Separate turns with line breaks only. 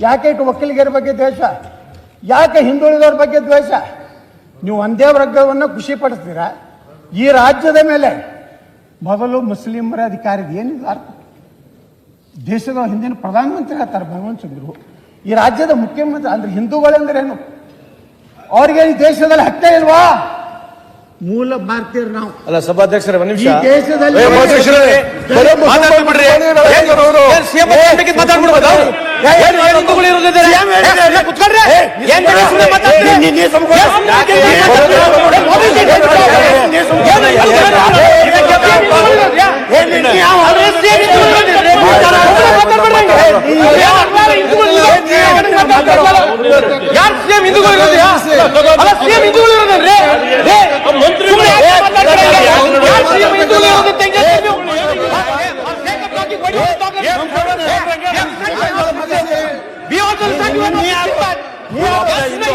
ಯಾಕೆ ಇಟ್ಟು ಒಕ್ಕಲಿಗರ ಬಗ್ಗೆ ದ್ವೇಷ ಯಾಕೆ ಹಿಂದುಳಿದವ್ರ ಬಗ್ಗೆ ದ್ವೇಷ ನೀವು ಒಂದೇ ವರ್ಗವನ್ನು ಖುಷಿ ಪಡಿಸ್ತೀರಾ ಈ ರಾಜ್ಯದ ಮೇಲೆ ಮೊದಲು ಮುಸ್ಲಿಮರ ಅಧಿಕಾರಿ ಏನಿಲ್ಲ ಅರ್ಥ ದೇಶದ ಹಿಂದಿನ ಪ್ರಧಾನಮಂತ್ರಿ ಆಗ್ತಾರೆ ಭಗವಂತ ಸಿಂಗ್ರು ಈ ರಾಜ್ಯದ ಮುಖ್ಯಮಂತ್ರಿ ಅಂದ್ರೆ ಹಿಂದೂಗಳೆಂದ್ರೇನು ಅವ್ರಿಗೆ ಈ ದೇಶದಲ್ಲಿ ಹಕ್ಕೆ ಇಲ್ವಾ ಮೂಲ ಭಾರತೀಯರು ನಾವು
ಅಲ್ಲ ಸಭಾಧ್ಯಕ್ಷರ ನಿಮಿಷ
ದೇಶದಲ್ಲಿ
ಸಭಾಧ್ಯಕ್ಷರೇ, ಬರೀ ಮಾತಾಡ್ಲಿ ಬಿಡ್ರಿ. ಏನ್- ಏನ್ CM ಏನ್ ಬೇಕಿದ್ ಮಾತಾಡ್ಬಿಡ್ಬೋದಾ? ಏನ್ ಏನ್ ಹಿಂದೂಗಳು ಇರೋದಿದೆ? ಏ, ಸುಮ್ನೆ ಕುತ್ಕೊಳ್ರಿ. ಏನ್ ಬೇಕಾದ್ರೆ ಸುಮ್ನೆ ಮಾತಾಡ್ರಿ. ಏನ್ ಸುಮ್ನೆ ಮಾತಾಡ್ರಿ? ಏ, ಮೋದಿ ಜಿ ಹೇಳ್ತಾರೆ. ಏನ್ ಹಿಂದೂಗಳು ಇರೋದು? ಇದಕ್ಕೆ ಏನ್ ಹಿಂದೂಗಳು ಇರೋದು? ಯಾ? ಅವ್ರು CM ಹಿಂದೂಗಳು ಇರೋದು? ಸುಮ್ನೆ ಮಾತಾಡ್ಬೇಡ್ರಿ. ಏನ್ ಅರ್ಥ ಹಿಂದೂಗಳು ಇರೋದು? ಏನ್ ಮಾತಾಡ್ತಾರಲ್ಲ? ಯಾರ್ ಸಿಎಂ ಹಿಂದೂಗಳು ಇರೋದು ಯಾ? ಅಲ್ಲ ಸಿಎಂ ಹಿಂದೂಗಳು ಇರೋದಲ್ರಿ ಏ, ಸುಮ್ನೆ ಯಾಕೆ ಮಾತಾಡ್ತೀರಾ? ಯಾರ್ ಸಿಎಂ ಹಿಂದೂಗಳು ಇರೋದು ಅಂತ ಹೆಂಗೆ ಹೇಳ್ತೀರಿ ನೀವು? We also understand you are not stupid.